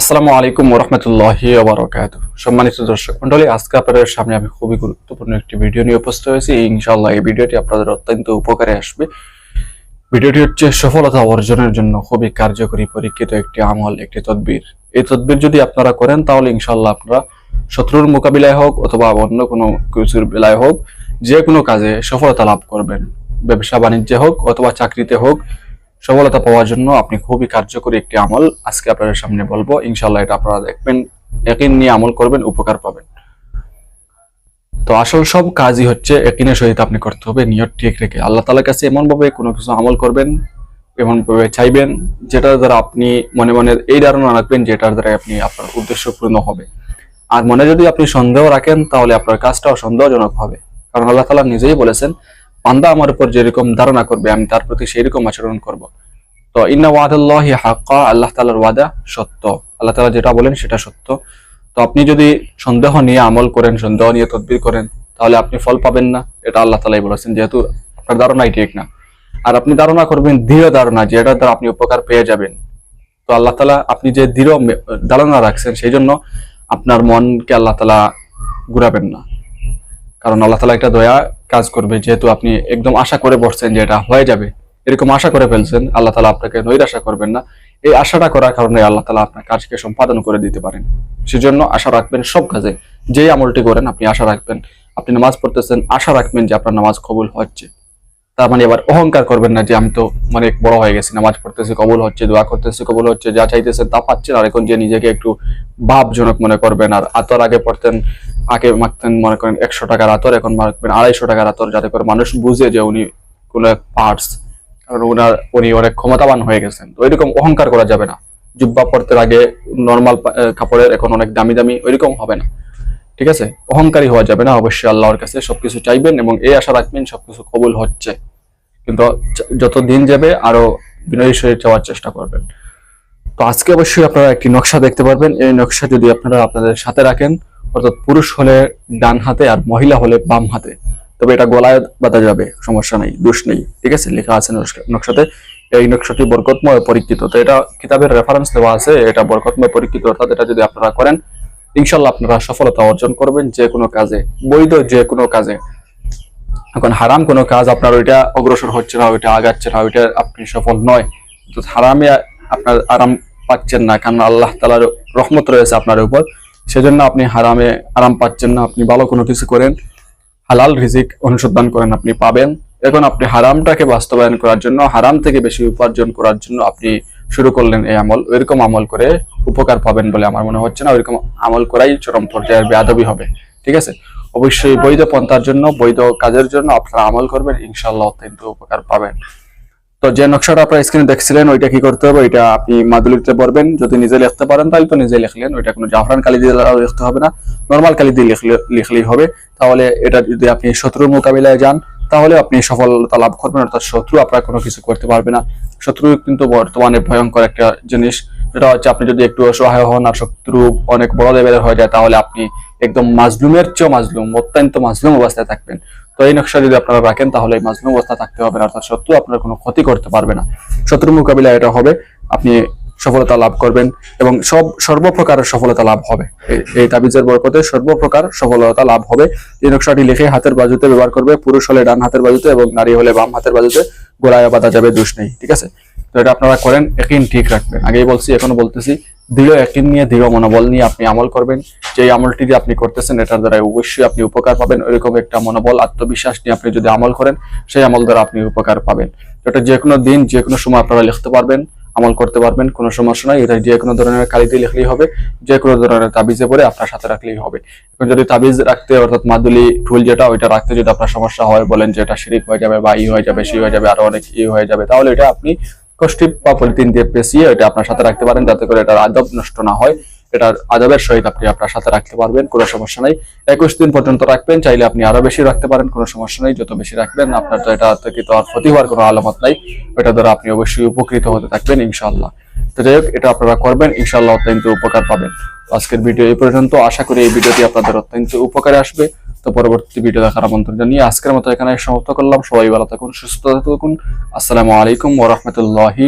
আসসালামু আলাইকুম ওরহমতুল্লাহি ওবরাকাতু। সম্মানিত দর্শক মন্ডলী আজকে আপনাদের সামনে আমি খুবই গুরুত্বপূর্ণ একটি ভিডিও নিয়ে উপস্থিত হয়েছি। ইনশাআল্লাহ এই ভিডিওটি আপনাদের অত্যন্ত উপকারে আসবে। ভিডিওটি হচ্ছে সফলতা অর্জনের জন্য খুবই কার্যকরী পরীক্ষিত একটি আমল, একটি তদবির। এই তদবির যদি আপনারা করেন, তাহলে ইনশাআল্লাহ আপনারা শত্রুর মোকাবিলায় হোক অথবা অন্য কোনো কিছুর বেলায় হোক, যে কোনো কাজে সফলতা লাভ করবেন। ব্যবসা বাণিজ্যে হোক অথবা চাকরিতে হোক সফলতা পাওয়ার জন্য আপনি খুবই কার্যকরী একটি আমল আজকে আপনাদের সামনে বলব। ইনশাল্লাহ এটা আপনারা দেখবেন একই নিয়ে আমল করবেন, উপকার পাবেন। তো আসল সব কাজই হচ্ছে একিনের সহিত আপনি করতে হবে, নিয়ত ঠিক রেখে। আল্লাহ তালার কাছে এমন ভাবে কোনো কিছু আমল করবেন এমন ভাবে চাইবেন যেটার দ্বারা আপনি মনে মনে এই ধারণা রাখবেন যেটার দ্বারা আপনি আপনার উদ্দেশ্য পূর্ণ হবে। আর মনে যদি আপনি সন্দেহ রাখেন, তাহলে আপনার কাজটাও সন্দেহজনক হবে। কারণ আল্লাহ তালা নিজেই বলেছেন বান্দা আমার উপর যেরকম ধারণা করবে, আমি তার প্রতি সেই রকম আচরণ করব। তো ইন্না ওয়াদাল্লাহি হাক্কা, আল্লাহ তালার ওয়াদা সত্য। আল্লাহ তালা যেটা বলেন সেটা সত্য। তো আপনি যদি সন্দেহ নিয়ে আমল করেন, সন্দেহ নিয়ে তদবির করেন, তাহলে আপনি ফল পাবেন না। এটা আল্লাহ তালাই বলেছেন, যেহেতু আপনার ধারণাই ঠিক না। আর আপনি ধারণা করবেন দৃঢ় ধারণা, যেটার দ্বারা আপনি উপকার পেয়ে যাবেন। তো আল্লাহ তালা আপনি যে দৃঢ় ধারণা রাখছেন সেই জন্য আপনার মনকে আল্লাহ তালা ঘুরাবেন না। কারণ আল্লাহ তালা একটা দয়া কাজ করবে, যেহেতু আপনি একদম আশা করে বসছেন যে এটা হয়ে যাবে। এরকম আশা করে ফেলছেন, আল্লাহ তালা আপনাকে নৈরাশা করবেন না। এই আশাটা করার কারণে আল্লাহ তালা আপনার কাজকে সম্পাদন করে দিতে পারেন। সেজন্য আশা রাখবেন সব কাজে। যেই আমলটি করেন, আপনি আশা রাখবেন। আপনি নামাজ পড়তেছেন, আশা রাখবেন যে আপনার নামাজ কবুল হচ্ছে। তার মানে এবার অহংকার করবেন না যে আমি তো মানে বড় হয়ে গেছি, নামাজ পড়তেছি, কবুল হচ্ছে, দোয়া করতেছি, কবুল হচ্ছে, যা চাইতেছেন তা পাচ্ছেন। আর এখন যে নিজেকে একটু ভাবজনক মনে করবেন, আর আতর আগে পড়তেন আগে মাখতেন, মনে করেন একশো টাকার আতর এখন মাখবেন আড়াইশো টাকার আতর যাতে করে মানুষ বুঝে যে উনি কোনো এক পার্টস, কারণ উনার, উনি অনেক ক্ষমতাবান হয়ে গেছেন। তো এরকম অহংকার করা যাবে না। জুব্বা পড়তে আগে নর্মাল কাপড়ের এখন অনেক দামি দামি, ওইরকম হবে না। ঠিক আছে? অহংকারী হওয়া যাবে না, অবশ্যই আল্লাহর কাছে সবকিছু চাইবেন এবং এই আশা রাখবেন সবকিছু কবুল হচ্ছে। কিন্তু যত দিন যাবে আরও বিনয়ী শরীর যাওয়ার চেষ্টা করবেন। তো আজকে অবশ্যই আপনারা একটি নকশা দেখতে পারবেন। এই নকশা যদি আপনারা আপনাদের সাথে রাখেন অর্থাৎ পুরুষ হলে ডান হাতে আর মহিলা হলে বাম হাতে। তবে এটা গলায় বাঁধা যাবে, সমস্যা নেই, দোষ নেই, ঠিক আছে? লেখা আছে নকশাতে। এই নকশাটি বরকতময় পরীক্ষিত। তো এটা কিতাবের রেফারেন্স দেওয়া আছে, এটা বরকতময় পরীক্ষিত, অর্থাৎ এটা যদি আপনারা করেন ইনশাল্লাহ আপনারা সফলতা অর্জন করবেন যে কোনো কাজে, বৈধ যে কোনো কাজে। এখন হারাম কোনো কাজ আপনার ওইটা অগ্রসর হচ্ছে না, ওইটা আগাচ্ছে না, ওইটা আপনি সফল নয়। তো হারামে আপনার আরাম পাচ্ছেন না, কারণ আল্লাহ তালার রহমত রয়েছে আপনার উপর। সেজন্য আপনি হারামে আরাম পাচ্ছেন না, আপনি ভালো কোনো কিছু করেন, হালাল রিজিক অনুসন্ধান করেন আপনি পাবেন। এখন আপনি হারামটাকে বাস্তবায়ন করার জন্য, হারাম থেকে বেশি উপার্জন করার জন্য আপনি শুরু করলেন এই আমল। ওইরকম আমল করে উপকার পাবেন বলে আমার মনে হচ্ছে না, ওইরকম আমল করাই চরম পর্যায়ের বেয়াদবি হবে। ঠিক আছে? অবশ্যই বৈধ পন্থার জন্য, বৈধ কাজের জন্য আপনারা আমল করবেন ইনশাল্লাহ অত্যন্ত উপকার পাবেন। তো যে নকশাটা আপনার স্ক্রিনে দেখছিলেন, ওইটা কি করতে হবে? ওইটা আপনি মাদুলিতে পড়বেন যদি নিজে লিখতে পারেন, তাহলে তো নিজে লিখলেন, ওইটা কোনো জাফরান কালি দিয়ে লিখতে হবে না। নর্মাল কালি দিয়ে লিখলে লিখলেই হবে। তাহলে এটা যদি আপনি শত্রুর মোকাবিলায় যান, তাহলে আপনি সফলতা লাভ করবেন, অর্থাৎ শত্রু আপনার কোনো কিছু করতে পারবে না। শত্রু কিন্তু বর্তমানে ভয়ঙ্কর একটা জিনিস। যেটা হচ্ছে আপনি যদি একটু অসহায় হন আর শত্রু অনেক বড় লেভেলের হয়ে যায়, তাহলে আপনি একদম মাজলুমের চেয়েও মাজলুম, অত্যন্ত মাজলুম অবস্থায় থাকবেন। তো এই নকশা যদি আপনারা রাখেন, তাহলে এই মাজলুম অবস্থা থাকতে হবে না। অর্থাৎ শত্রু আপনার কোনো ক্ষতি করতে পারবে না। শত্রুর মোকাবিলা এটা হবে, আপনি সফলতা লাভ করবেন এবং সব সর্বপ্রকার সফলতা লাভ হবে। এই- তাবিজের বরকতে সর্বপ্রকার সফলতা লাভ হবে। এই নকশাটি লিখে হাতের বাজুতে ব্যবহার করবে, পুরুষ হলে ডান হাতের বাজুতে এবং নারী হলে বাম হাতের বাজুতে, গোড়ায় বাঁধা যাবে, দোষ নেই, ঠিক আছে? তো এটা আপনারা করেন, একিন ঠিক রাখবেন। আগেই বলছি, এখনও বলতেছি, দৃঢ় একিন নিয়ে, দৃঢ় মনোবল নিয়ে আপনি আমল করবেন। যে আমলটি যে আপনি করতেছেন, এটার দ্বারা অবশ্যই আপনি উপকার পাবেন। ওইরকম একটা মনোবল, আত্মবিশ্বাস নিয়ে আপনি যদি আমল করেন, সেই আমল দ্বারা আপনি উপকার পাবেন। এটা যে কোনো দিন, যে কোনো সময় আপনারা লিখতে পারবেন, আমল করতে পারবেন, কোনো সমস্যা নাই। এটা যে কোনো ধরনের কালিতে লিখলেই হবে, যে কোনো ধরনের তাবিজে পরে আপনার সাথে রাখলেই হবে। এখন যদি তাবিজ রাখতে, অর্থাৎ মাদুলি টুল যেটা, ওইটা রাখতে যদি আপনার সমস্যা হয়, বলেন যে এটা শিরিক হয়ে যাবে বা ই হয়ে যাবে, সি হয়ে যাবে, আরও অনেক ই হয়ে যাবে, তাহলে এটা আপনি কষ্টিপ বা পলিথিন দিয়ে পেঁচিয়ে এটা আপনার সাথে রাখতে পারেন, যাতে করে এটার আদব নষ্ট না হয়। এটার আদবের সহিত আপনি আপনার সাথে রাখতে পারবেন, কোনো সমস্যা নাই। একুশ দিন পর্যন্ত রাখবেন, চাইলে আপনি আরও বেশি রাখতে পারেন, কোনো সমস্যা নেই। যত বেশি রাখবেন, আপনার তো এটা থেকে আর ক্ষতি হওয়ার কোনো আলামত নাই। এটা দ্বারা আপনি অবশ্যই উপকৃত হতে থাকবেন ইনশাল্লাহ তো যাই হোক, এটা আপনারা করবেন ইনশাল্লাহ অত্যন্ত উপকার পাবেন। আজকের ভিডিও এই পর্যন্ত। আশা করি এই ভিডিওটি আপনাদের অত্যন্ত উপকারে আসবে। তো পরবর্তী ভিডিও দেখার আমন্ত্রণ জানিয়ে আজকের মতো এখানে সমাপ্ত করলাম। সবাই ভালো থাকুন, সুস্থ থাকুন। আসসালামু আলাইকুম ওরহমতুল্লাহি